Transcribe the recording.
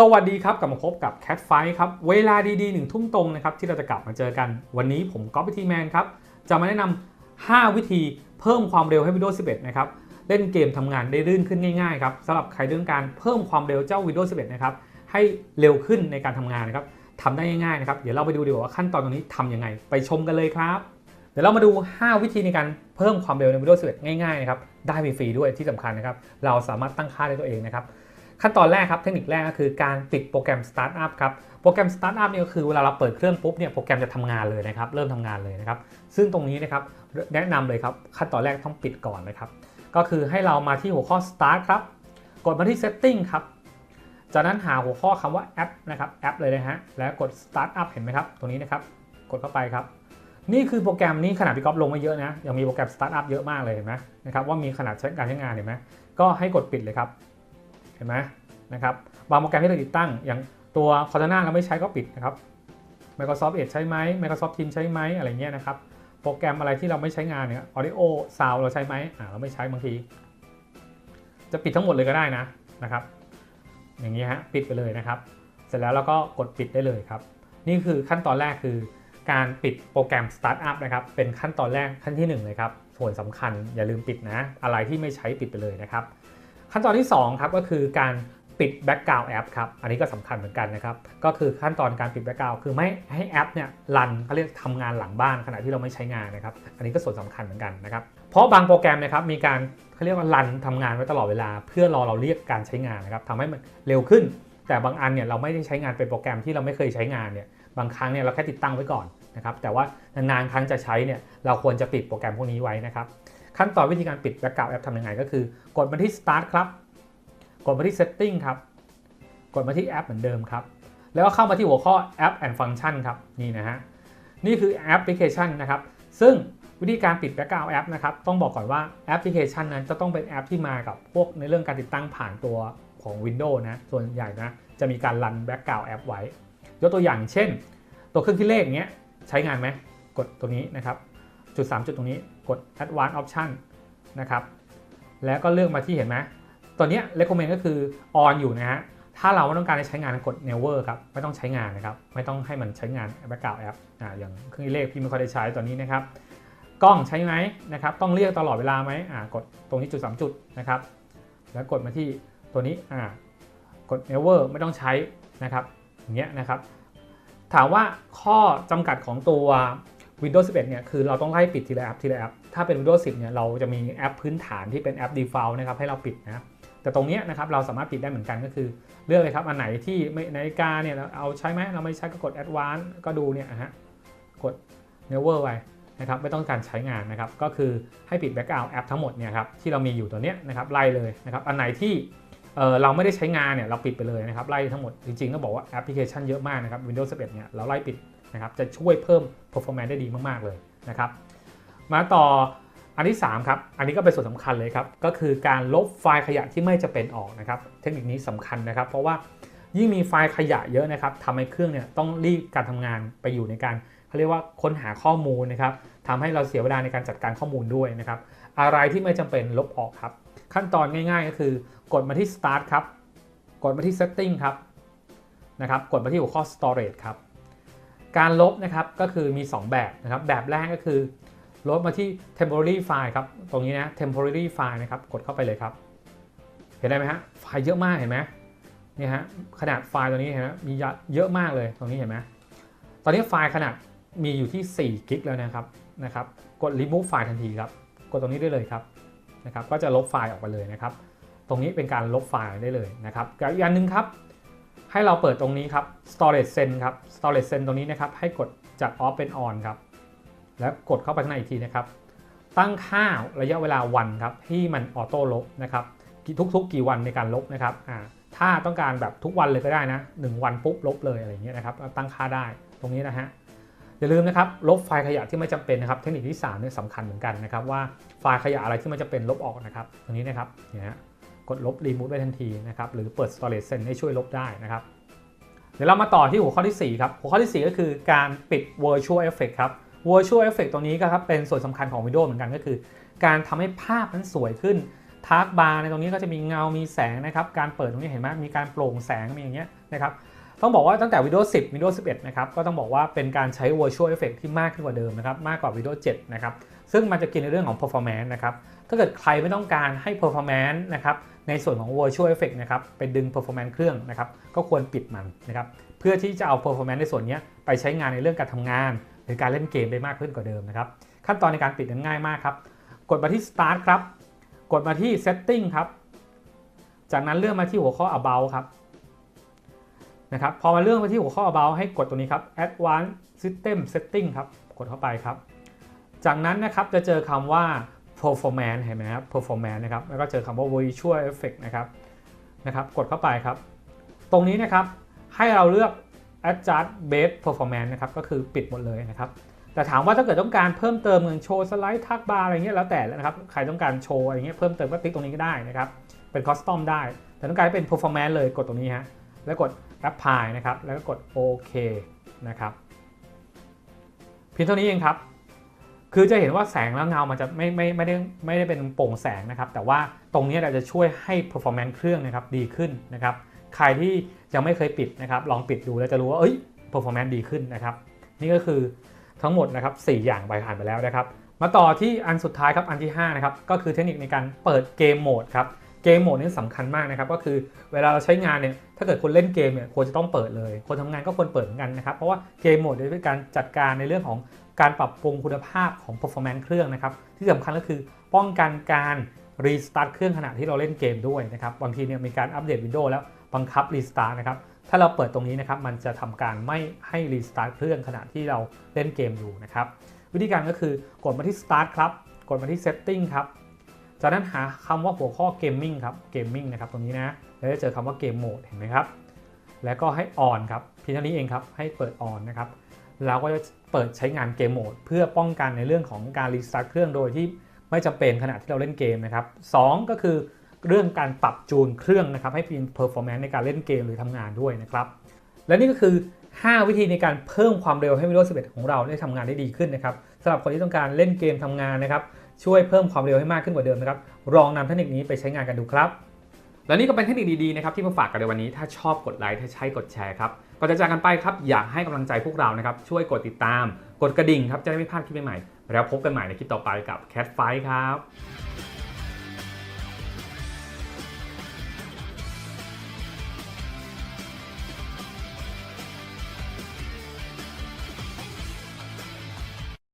สวัสดีครับกลับมาพบกับ Cat f i ครับ เวลาดีๆหนึ่งทุ่มตรงนะครับ ที่เราจะกลับมาเจอกัน วันนี้ผมก๊อฟวิธีแมนครับ จะมาแนะนำ 5 วิธีเพิ่มความเร็วให้ Windows 11 นะครับ เล่นเกมทำงานได้รื่นขึ้นง่ายๆครับสำหรับใครต้องการเพิ่มความเร็วเจ้า Windows 11 นะครับ ให้เร็วขึ้นในการทำงานนะครับทำได้ง่ายๆนะครับ เดี๋ยวเราไปดูดีกว่าว่าขั้นตอนตรงนี้ทำยังไง ไปชมกันเลยครับ เดี๋ยวเรามาดู 5 วิธีในการเพิ่มความเร็วใน Windows 11 ง่ายๆนะครับ ได้ฟรีๆด้วยที่สำคัญนะครับ เราสามารถตั้งค่าได้ตัวเองนะครับ ขั้นตอนแรกครับเทคนิคแรกก็คือการปิดโปรแกรม Startup ครับโปรแกรม Startup เนี่ก็คือเวลาเราเปิดเครื่องปุ๊บเนี่ยโปรแกรมจะทำงานเลยนะครับเริ่มทำงานเลยนะครับซึ่งตรงนี้นะครับแนะนำเลยครับขั้นตอนแรกต้องปิดก่อนนะครับก็คือให้เรามาที่หัวข้อ Start ครับกดมาที่ Setting ครับจากนั้นหาหัวข้อคำว่า App นะครับแอปเลยนะฮะแล้วกด Startup เห็นไหมครับตรงนี้นะครับกดเข้าไปครับ นี่คือโปรแกรมนี้ขนาดพี่ก๊อฟลงมาเยอะนะยังมีโปรแกรม Startup เยอะมากเลยเห็นไหมนะครับว่ามีขนาดใช้การใช้งานเห็นไหมก็ให้กดปิดเลยครับ เห็นไหมนะครับบางโปรแกรมที่เราติดตั้ง อย่างตัว Cortana เราไม่ใช้ก็ปิดนะครับ Microsoft Edge ใช้ไหม Microsoft Teams ใช้ไหมอะไรเงี้ยนะครับโปรแกรมอะไรที่เราไม่ใช้งานเนี่ย Audio Sound เราใช้ไหมอ่าเราไม่ใช้บางที จะปิดทั้งหมดเลยก็ได้นะนะครับ อย่างนี้ฮะปิดไปเลยนะครับ เสร็จแล้วเราก็กดปิดได้เลยครับ นี่คือขั้นตอนแรกคือการปิดโปรแกรม Startup นะครับ เป็นขั้นตอนแรกขั้นที่หนึ่งเลยครับ ส่วนสำคัญอย่าลืมปิดนะ อะไรที่ไม่ใช้ปิดไปเลยนะครับ ขั้นตอนที่ 2 ครับก็คือการปิด Background App ครับ อันนี้ก็สำคัญเหมือนกันนะครับ ก็คือขั้นตอนการปิด Background คือไม่ให้แอปเนี่ยรันเขาเรียกทำงานหลังบ้านขณะที่เราไม่ใช้งานนะครับ อันนี้ก็ส่วนสำคัญเหมือนกันนะครับ เพราะบางโปรแกรมนะครับมีการเขาเรียกว่ารันทำงานไว้ตลอดเวลา เพื่อรอเราเรียกการใช้งานนะครับทำให้มันเร็วขึ้น แต่บางอันเนี่ยเราไม่ได้ใช้งานเป็นโปรแกรมที่เราไม่เคยใช้งานเนี่ย บางครั้งเนี่ยเราแค่ติดตั้งไว้ก่อนนะครับ แต่ว่านานๆครั้งจะใช้เนี่ยเราควรจะปิดโปรแกรมพวกนี้ไว้นะครับ ขั้นตอนวิธีการปิด Background App ทำยังไงก็คือกดมาที่ Start ครับ กดมาที่ Setting ครับ กดมาที่แอปเหมือนเดิมครับ แล้วก็เข้ามาที่หัวข้อ App and Function ครับนี่นะฮะนี่คือแอปพลิเคชันนะครับ ซึ่งวิธีการปิด Background App นะครับต้องบอกก่อนว่าแอปพลิเคชันนั้นจะต้องเป็นแอปที่มากับพวกในเรื่องการติดตั้งผ่านตัวของ Windows นะส่วนใหญ่นะจะมีการรัน Background App ไว้ ยกตัวอย่างเช่น ตัวเครื่องคิดเลขอย่างเงี้ยใช้งานไหมกดตัวนี้นะครับ จุด 3 จุดตรงนี้กด Advanced Option นะครับ แล้วก็เลือกมาที่เห็นไหมตัวนี้ recommend ก็คือ on อยู่นะฮะ ถ้าเราไม่ต้องการให้ใช้งานกด never ครับ ไม่ต้องใช้งานนะครับ ไม่ต้องให้มันใช้งาน background app อ่าอย่างเครื่องคิเลขพี่ไม่ค่อยได้ใช้ตัวนี้นะครับ กล้องใช้ไหมนะครับ ต้องเรียกตลอดเวลาไหมอ่ากดตรงนี้จุด 3 จุดนะครับ แล้วกดมาที่ตัวนี้อ่ากด never ไม่ต้องใช้นะครับอย่างเงี้ยนะครับ ถามว่าข้อจำกัดของตัว Windows 11 เนี่ยคือเราต้องไล่ปิดทีละแอปทีละแอป ถ้าเป็น Windows 10 เนี่ยเราจะมีแอปพื้นฐานที่เป็นแอป default นะครับให้เราปิดนะแต่ตรงนี้นะครับเราสามารถปิดได้เหมือนกันก็คือ เลือกเลยครับอันไหนที่ไม่นาฬิกาเนี่ยเราเอาใช้ไหมเราไม่ใช้ก็กด advanced ก็ดูเนี่ยฮะกด never ไว้นะครับไม่ต้องการใช้งานนะครับก็คือให้ปิด background แอปทั้งหมดเนี่ยครับที่เรามีอยู่ตัวเนี้ยนะครับไล่เลยนะครับอันไหนที่เราไม่ได้ใช้งานเนี่ยเราปิดไปเลยนะครับไล่ทั้งหมดจริงๆต้องบอกว่าแอปพลิเคชันเยอะมากนะครับ Windows 11 เนี่ยเราไล่ปิด นะครับจะช่วยเพิ่ม performance ได้ดีมาก ๆ เลยนะครับ มาต่ออันที่ 3 ครับ อันนี้ก็เป็นส่วนสำคัญเลยครับ ก็คือการลบไฟล์ขยะที่ไม่จะเป็นออกนะครับ เทคนิคนี้สำคัญนะครับ เพราะว่ายิ่งมีไฟล์ขยะเยอะนะครับทำให้เครื่องเนี่ยต้องรีบการทำงานไปอยู่ในการเขาเรียกว่าค้นหาข้อมูลนะครับทำให้เราเสียเวลาในการจัดการข้อมูลด้วยนะครับ อะไรที่ไม่จำเป็นลบออกครับ ขั้นตอนง่าย ๆ ก็คือกดมาที่ start ครับ กดมาที่ setting ครับ นะครับ กดมาที่หัวข้อ storage ครับ การลบนะครับก็คือมี 2 แบบนะครับ แบบแรกก็คือ ลบมาที่ temporary file ครับ ตรงนี้นะ temporary file นะครับ กดเข้าไปเลยครับ เห็นได้ไหมฮะ ไฟล์เยอะมากเห็นไหมนี่ฮะ ขนาดไฟล์ตัวนี้เห็นไหมมีเยอะมากเลย ตรงนี้เห็นไหมตอนนี้ไฟล์ขนาดมีอยู่ที่4กิกแล้วนะครับ นะครับ กด remove ไฟล์ทันทีครับ กดตรงนี้ได้เลยครับ นะครับ ก็จะลบไฟล์ออกไปเลยนะครับ ตรงนี้เป็นการลบไฟล์ได้เลยนะครับอีกอันหนึงครับ ให้เราเปิดตรงนี้ครับ storage send ครับ storage send ตรงนี้นะครับ ให้กดจาก off เป็น on ครับ แล้วกดเข้าไปข้างในอีกทีนะครับ ตั้งค่าระยะเวลาวันครับที่มันออโต้ลบนะครับ ทุกๆ กี่วันในการลบนะครับอ่าถ้าต้องการแบบทุกวันเลยก็ได้นะ 1 วันปุ๊บลบเลยอะไรอย่างเงี้ยนะครับ ตั้งค่าได้ตรงนี้นะฮะอย่าลืมนะครับลบไฟล์ขยะที่ไม่จำเป็นนะครับ เทคนิคที่3เนี่ยสำคัญเหมือนกันนะครับว่าไฟล์ขยะอะไรที่ไม่จำเป็นลบออกนะครับ ตรงนี้นะครับเนี่ย กดลบรีมูฟได้ทันทีนะครับหรือเปิด storage send ให้ช่วยลบได้นะครับ เดี๋ยวเรามาต่อที่หัวข้อที่ 4 ครับ หัวข้อที่ 4 ก็คือการปิด virtual effect ครับ virtual effect ตรงนี้ก็ครับเป็นส่วนสำคัญของ Windows เหมือนกันก็คือ การทำให้ภาพนั้นสวยขึ้นทาร์กบาร์ในตรงนี้ก็จะมีเงา มีแสงนะครับ การเปิดตรงนี้เห็นไหมมีการโปร่งแสงมีอย่างเงี้ยนะครับ ต้องบอกว่าตั้งแต่ Windows 10 Windows 11 นะครับ ก็ต้องบอกว่าเป็นการใช้ Virtual effect ที่มากขึ้นกว่าเดิมนะครับ มากกว่า Windows 7นะครับ ซึ่งมันจะกินในเรื่องของ performance นะครับ ถ้าเกิดใครไม่ต้องการให้ performance นะครับ ในส่วนของ Virtual Effect นะครับไปดึง performance เครื่องนะครับก็ควรปิดมันนะครับเพื่อที่จะเอา performance ในส่วนนี้ไปใช้งานในเรื่องการทำงาน หรือการเล่นเกมได้มากขึ้นกว่าเดิมนะครับขั้นตอนในการปิดนั้นง่ายมากครับ กดมาที่ start ครับ กดมาที่ setting ครับ จากนั้นเลื่อนมาที่หัวข้อ about ครับนะครับพอมาเลื่อนมาที่หัวข้อ about ให้กดตรงนี้ครับ advanced system setting ครับกดเข้าไปครับ จากนั้นนะครับจะเจอคำว่า performance เห็นไหมครับ performance นะครับ แล้วก็เจอคำว่า visual effect นะครับนะครับ กดเข้าไปครับ ตรงนี้นะครับให้เราเลือก adjust base performance นะครับ ก็คือปิดหมดเลยนะครับ แต่ถามว่าถ้าเกิดต้องการเพิ่มเติมเงินโชว์สไลด์ทักบาร์อะไรเงี้ยแล้วแต่นะครับ ใครต้องการโชว์อะไรเงี้ยเพิ่มเติมก็ติ๊กตรงนี้ก็ได้นะครับ เป็นคอสตอมได้ แต่ต้องการให้เป็น performance เลยกดตรงนี้ฮะ แล้วกด apply นะครับ แล้วก็กดโอเคนะครับ เพียงเท่านี้เองครับ คือจะเห็นว่าแสงและเงามันจะไม่ไม่ไม่ได้ไม่ได้เป็นโปร่งแสงนะครับ แต่ว่าตรงนี้เราจะช่วยให้ performance เครื่องนะครับดีขึ้นนะครับ ใครที่ยังไม่เคยปิดนะครับ ลองปิดดูแล้วจะรู้ว่าเอ้ย performance ดีขึ้นนะครับ นี่ก็คือทั้งหมดนะครับ4อย่างไปผ่านไปแล้วนะครับ มาต่อที่อันสุดท้ายครับอันที่5นะครับก็คือเทคนิคในการเปิดเกมโหมดครับเกมโหมดนี่สำคัญมากนะครับก็คือเวลาเราใช้งานเนี่ยถ้าเกิดคนเล่นเกมเนี่ยควรจะต้องเปิดเลย คนทำงานก็ควรเปิดเหมือนกันนะครับ เพราะว่าเกมโหมดเป็นการจัดการในเรื่องของ การปรับปรุงคุณภาพของ performance เครื่องนะครับ ที่สำคัญก็คือป้องกันการรีสตาร์ทเครื่องขณะที่เราเล่นเกมด้วยนะครับ บางทีเนี่ยมีการอัปเดตวิดีโอแล้วบังคับรีสตาร์ทนะครับ ถ้าเราเปิดตรงนี้นะครับ มันจะทำการไม่ให้รีสตาร์ทเครื่องขณะที่เราเล่นเกมอยู่นะครับ วิธีการก็คือกดมาที่ start ครับ กดมาที่ setting ครับ จากนั้นหาคำว่าหัวข้อ gaming ครับ gaming นะครับ ตรงนี้นะ แล้วจะเจอคำว่า game mode เห็นไหมครับ แล้วก็ให้ on ครับ เพียงเท่านี้เองครับ ให้เปิด on นะครับ แล้วก็จะเปิดใช้งานเกมโหมด เพื่อป้องกันในเรื่องของการรีสตาร์ทเครื่องโดยที่ไม่จำเป็นขณะที่เราเล่นเกมนะครับสองก็คือเรื่องการปรับจูนเครื่องนะครับให้เป็น performance ในการเล่นเกมหรือทำงานด้วยนะครับและนี่ก็คือ 5 วิธีในการเพิ่มความเร็วให้ Windows 11 ของเราได้ทำงานได้ดีขึ้นนะครับสำหรับคนที่ต้องการเล่นเกมทำงานนะครับช่วยเพิ่มความเร็วให้มากขึ้นกว่าเดิมนะครับลองนำเทคนิคนี้ไปใช้งานกันดูครับ และนี่ก็เป็นเทคนิคดีๆนะครับที่มาฝากกันในวันนี้ถ้าชอบกดไลค์ถ้าใช้กดแชร์ครับ ก่อนจะจากกันไปครับอยากให้กำลังใจพวกเรานะครับช่วยกดติดตาม กดกระดิ่งครับจะได้ไม่พลาดคลิปใหม่ๆแล้วพบกันใหม่ในคลิปต่อไปกับ Cat Fight ครับ